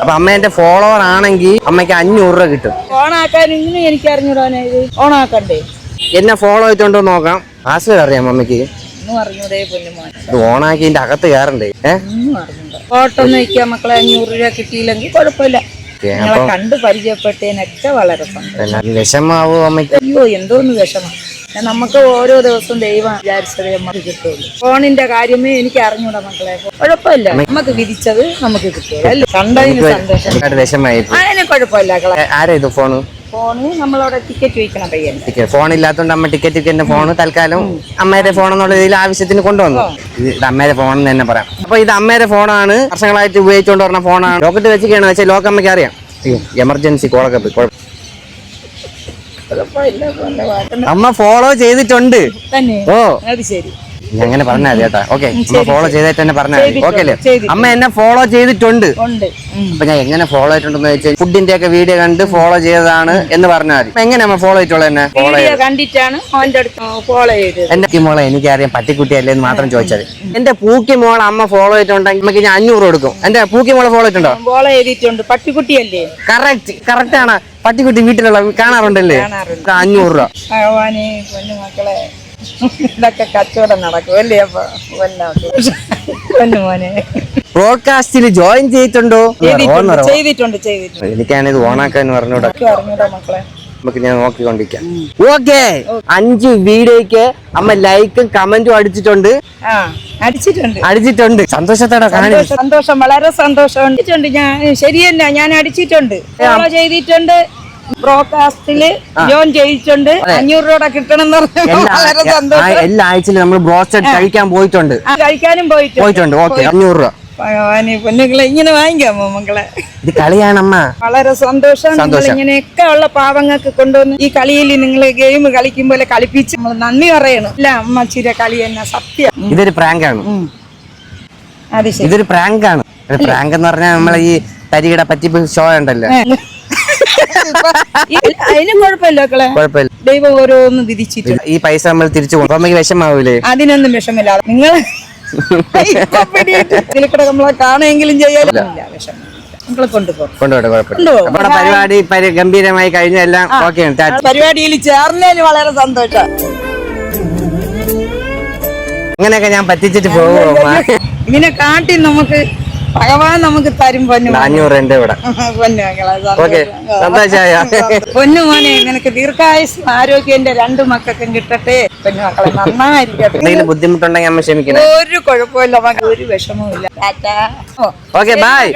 അപ്പൊ അമ്മ എന്റെ ഫോളോവർ ആണെങ്കിൽ അമ്മയ്ക്ക് അഞ്ഞൂറ് രൂപ കിട്ടും. ഓണാക്കാൻ ഇങ്ങനെ എനിക്ക് അറിഞ്ഞൂടാനെ ഇത്. ഓണാക്കണ്ടേ? എന്നെ ഫോളോ ചെയ്തോണ്ടോ നോക്കാം. പാസ്വേഡ് അറിയാം അമ്മയ്ക്ക്? ഒന്നും അറിഞ്ഞൂടേ പൊന്നുമോൻ ഇത് ഓണാക്കി ഇതിന്റെ അകത്ത് കയറണ്ടേ? ഏഹ് ഒന്നും അറിഞ്ഞൂടാ. ഫോട്ടോ നോക്കിയാ മക്കളെ അഞ്ഞൂറ് രൂപ കിട്ടിയില്ലെങ്കിൽ കുഴപ്പമില്ല. ഓക്കേ, നിങ്ങളെ കണ്ട് പരിചയപ്പെട്ടതിനൊക്കെ വളരെ സന്തോഷം. വിഷമാവോ അമ്മയ്ക്ക്. അയ്യോ എന്തോന്ന് വിഷമം. നമുക്ക് ഓരോ ദിവസവും ദൈവം വിചാരിച്ചതേ നമുക്ക് കിട്ടുള്ളൂ. ഫോണിന്റെ കാര്യമേ എനിക്ക് അറിഞ്ഞൂടാ മക്കളെ. കുഴപ്പമില്ല. നമുക്ക് വിധിച്ചത് നമുക്ക് കിട്ടുള്ളൂ. കണ്ടതിന് സന്തോഷം. അതിന് കുഴപ്പമില്ല ആരാ ഇത് ഫോണ്? ഫോണ് നമ്മളവിടെ ടിക്കറ്റ് വയ്ക്കണം പയ്യൻ. ഫോൺ ഇല്ലാത്തോണ്ട് അമ്മ ടിക്കറ്റ് ടിക്കറ്റിന്റെ ഫോണ് തൽക്കാലം അമ്മയുടെ ഫോൺ എന്നുള്ള രീതിയിൽ ആവശ്യത്തിന് കൊണ്ടുവന്നു. ഇത് അമ്മയുടെ ഫോൺ എന്ന് തന്നെ പറയാം. അപ്പൊ ഇത് അമ്മയുടെ ഫോണാണ്. വർഷങ്ങളായിട്ട് ഉപയോഗിച്ചുകൊണ്ട് പറഞ്ഞ ഫോണാണ്. ലോക്കറ്റ് വെച്ചിട്ടാണ് വെച്ചാൽ ലോക്കമ്മയ്ക്ക് അറിയാം. എമർജൻസി കോളൊക്കെ പോയി കുഴപ്പം കുഴപ്പമില്ല പോലെ വാട്ടം അമ്മ ഫോളോ ചെയ്തിട്ടുണ്ട്. ഓ. അങ്ങനെ പറഞ്ഞാൽ മതി കേട്ടാ. ഓക്കെ അമ്മ ഫോളോ ചെയ്തിട്ട് തന്നെ പറഞ്ഞാൽ മതി. ഓക്കെ അല്ലേ? അമ്മ എന്നെ ഫോളോ ചെയ്തിട്ടുണ്ട്. അപ്പൊ ഞാൻ എങ്ങനെ ഫോളോ ചെയ്തിട്ടുണ്ടെന്ന് വെച്ചാൽ ഫുഡിന്റെ ഒക്കെ വീഡിയോ കണ്ട് ഫോളോ ചെയ്തതാണ് എന്ന് പറഞ്ഞാൽ മതി. എങ്ങനെ അമ്മ ഫോളോ ആയിട്ടുള്ളത് എന്നെ? ഫോളോ കണ്ടിട്ടാണ് ഫോളോ ചെയ്തത്. എന്റെ മോളെ എനിക്കറിയാം പട്ടിക്കുട്ടിയല്ലേ എന്ന് മാത്രം ചോദിച്ചത്. എന്റെ പൂക്കി മോളെ അമ്മ ഫോളോ ചെയ്തിട്ടുണ്ടെങ്കിൽ നമുക്ക് ഞാൻ അഞ്ഞൂറ് കൊടുക്കും. എന്റെ പൂക്കി മോളെ ഫോളോ ചെയ്തിട്ടുണ്ടോ? ഫോളോ ചെയ്തിട്ടുണ്ട്. പട്ടിക്കുട്ടിയല്ലേ കറക്റ്റ് കറക്റ്റ് ആണ്. പട്ടിക്കുട്ടി വീട്ടിലുള്ള കാണാറുണ്ടല്ലേ? കാണാറുണ്ട്. അഞ്ഞൂറ് രൂപ. ഭഗവാനെ മക്കളെ ഇതൊക്കെ കച്ചവടം നടക്കും അല്ലേ അപ്പൊ? പൊന്നു ബ്രോഡ്കാസ്റ്റിൽ ജോയിൻ ചെയ്തിട്ടുണ്ടോ? ചെയ്തിട്ടുണ്ട് ചെയ്തിട്ടുണ്ട് എനിക്കാണിത് ഓണാക്കാൻ പറഞ്ഞൂടാ അറിഞ്ഞൂടാ മക്കളെ. നമുക്ക് ഞാൻ നോക്കിക്കൊണ്ടിരിക്കാം. ഓക്കെ. അഞ്ച് വീഡിയോയ്ക്ക് അമ്മ ലൈക്കും കമന്റും അടിച്ചിട്ടുണ്ട്. അടിച്ചിട്ടുണ്ട്. അടിച്ചിട്ടുണ്ട്. സന്തോഷത്തോടെ സന്തോഷം, വളരെ സന്തോഷം. ഞാൻ ശരിയല്ല ഞാൻ അടിച്ചിട്ടുണ്ട്. ഫോളോ ചെയ്തിട്ടുണ്ട്. ബ്രോഡ്കാസ്റ്റിൽ ജോയിൻ ചെയ്തിട്ടുണ്ട് അഞ്ഞൂറ് രൂപ കിട്ടണം എന്ന് പറഞ്ഞു എല്ലാ ആഴ്ചയിലും നമ്മൾ ബ്രോസ്റ്റഡ് കഴിക്കാൻ പോയിട്ടുണ്ട്. കഴിക്കാനും പോയിട്ടുണ്ട്. പോയിട്ടുണ്ട്. ഓക്കെ. അഞ്ഞൂറ് രൂപ. ഭഗവാനെ പൊന്നുങ്ങളെ ഇങ്ങനെ വാങ്ങിക്കാമോ മക്കളെ? ഇത് കളിയാണമ്മ. വളരെ സന്തോഷം. ഇങ്ങനെയൊക്കെ ഉള്ള പാവങ്ങൾക്ക് കൊണ്ടുവന്ന് ഈ കളിയിൽ നിങ്ങൾ ഗെയിം കളിക്കുമ്പോൾ കളിപ്പിച്ച് നമ്മൾ നന്ദി പറയണം. ഇല്ല അമ്മ ചിര കളി തന്നെ സത്യം. ഇതൊരു പ്രാങ്ക് ആണ് അത് ശരി. ഇതൊരു പ്രാങ്ക് ആണ് പ്രാങ്ക് എന്ന് പറഞ്ഞാൽ നമ്മളെ ഈ തരികിട പറ്റിപ്പ് ഷോ ഉണ്ടല്ലോ. അതിനും കുഴപ്പമില്ല മക്കളെ. കുഴപ്പമില്ല. ദൈവം ഓരോന്ന് തിരിച്ചിട്ട് ഈ പൈസ നമ്മൾ തിരിച്ചു പോകും. അപ്പൊ വിഷമാവൂലേ അതിനൊന്നും വിഷമില്ല നിങ്ങൾ നമ്മളെ കാണുമെങ്കിലും ചെയ്യാനില്ല പരിപാടി പരി- ഗംഭീരമായി കഴിഞ്ഞ എല്ലാം ഓക്കെ പരിപാടിയിൽ ചേർന്നതിന് വളരെ സന്തോഷം. അങ്ങനെയൊക്കെ ഞാൻ പറ്റിച്ചിട്ട് പോകുമോ ഇങ്ങനെ കാട്ടി നമുക്ക് ഭഗവാൻ നമുക്ക് തരും പൊന്നു അഞ്ഞൂറ് എന്റെ ഇവിടെ. പൊന്നു മോനെ നിനക്ക് ദീർഘായുസ് ആരോഗ്യം എന്റെ രണ്ടു മക്കൾക്കും കിട്ടട്ടെ. പൊന്നു മക്കളെ നന്നായിരിക്കട്ടെ. ബുദ്ധിമുട്ടുണ്ടെങ്കിൽ അമ്മ ക്ഷമിക്കണം. ഒരു കുഴപ്പമില്ല ഒരു വിഷമവും ഇല്ല. Okay bye.